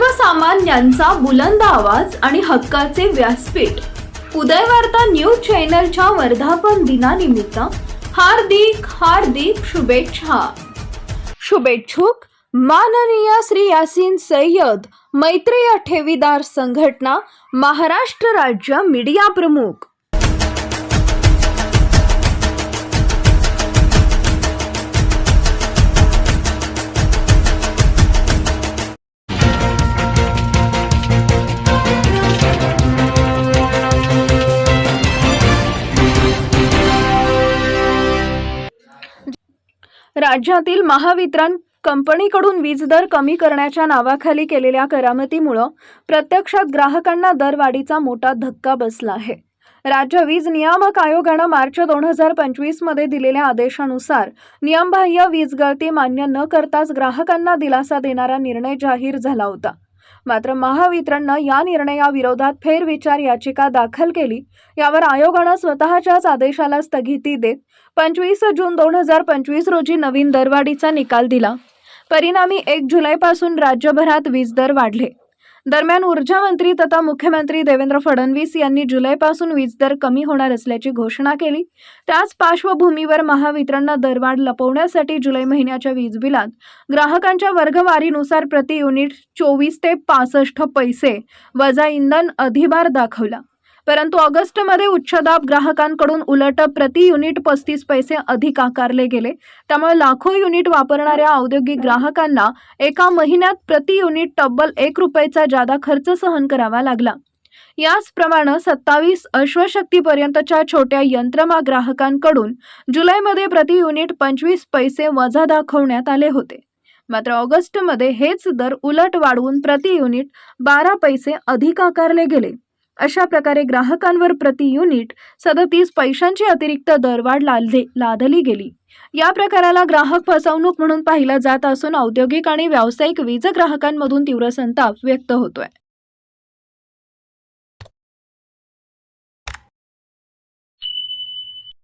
सर्वसामान्यांचा बुलंद आवाज आणि हक्काचे व्यासपीठ. उदयवार्ता न्यूज चॅनलच्या वर्धापन दिनानिमित्त हार्दिक हार्दिक शुभेच्छा. शुभेच्छुक माननीय श्री यासीन सय्यद मैत्रेय ठेवीदार संघटना महाराष्ट्र राज्य मीडिया प्रमुख. राज्यातील महावितरण कंपनीकडून वीज दर कमी करण्याच्या नावाखाली केलेल्या करामतीमुळं प्रत्यक्षात ग्राहकांना दरवाढीचा मोठा धक्का बसला आहे. राज्य वीज नियामक आयोगानं मार्च दोन हजार पंचवीसमध्ये दिलेल्या आदेशानुसार नियमबाह्य वीज गळती मान्य न करताच ग्राहकांना दिलासा देणारा निर्णय जाहीर झाला होता. मात्र महावितरणनं या निर्णयाविरोधात फेरविचार याचिका दाखल केली. यावर आयोगानं स्वतःच्याच आदेशाला स्थगिती देत पंचवीस जून दोन हजार पंचवीस रोजी नवीन दरवाढीचा निकाल दिला. परिणामी एक जुलैपासून राज्यभरात वीज दर वाढले. दरम्यान ऊर्जा मंत्री तथा मुख्यमंत्री देवेंद्र फडणवीस यांनी जुलैपासून वीज दर कमी होणार असल्याची घोषणा केली. त्याच पार्श्वभूमीवर महावितरणनं दरवाढ लपवण्यासाठी जुलै महिन्याच्या वीज बिलात ग्राहकांच्या वर्गवारीनुसार प्रति युनिट चोवीस ते पासष्ट पैसे वजा इंधन अधिभार दाखवला. परंतु ऑगस्टमध्ये उच्चदाब ग्राहकांकडून उलट प्रति युनिट पस्तीस पैसे अधिक आकारले गेले. त्यामुळे लाखो युनिट वापरणाऱ्या औद्योगिक ग्राहकांना एका महिन्यात प्रति युनिट तब्बल एक रुपयाचा जादा खर्च सहन करावा लागला. याचप्रमाणे सत्तावीस अश्वशक्तीपर्यंतच्या छोट्या यंत्रमा ग्राहकांकडून जुलैमध्ये प्रति युनिट पंचवीस पैसे वजा दाखवण्यात आले होते. मात्र ऑगस्टमध्ये हेच दर उलट वाढवून प्रति युनिट बारा पैसे अधिक आकारले गेले. अशा प्रकारे ग्राहकांवर प्रति युनिट सदतीस पैशांची अतिरिक्त दरवाढ लादली लादली गेली. या प्रकाराला ग्राहक फसवणूक म्हणून पाहिला जात असून औद्योगिक आणि व्यावसायिक वीज ग्राहकांमधून तीव्र संताप व्यक्त होतोय.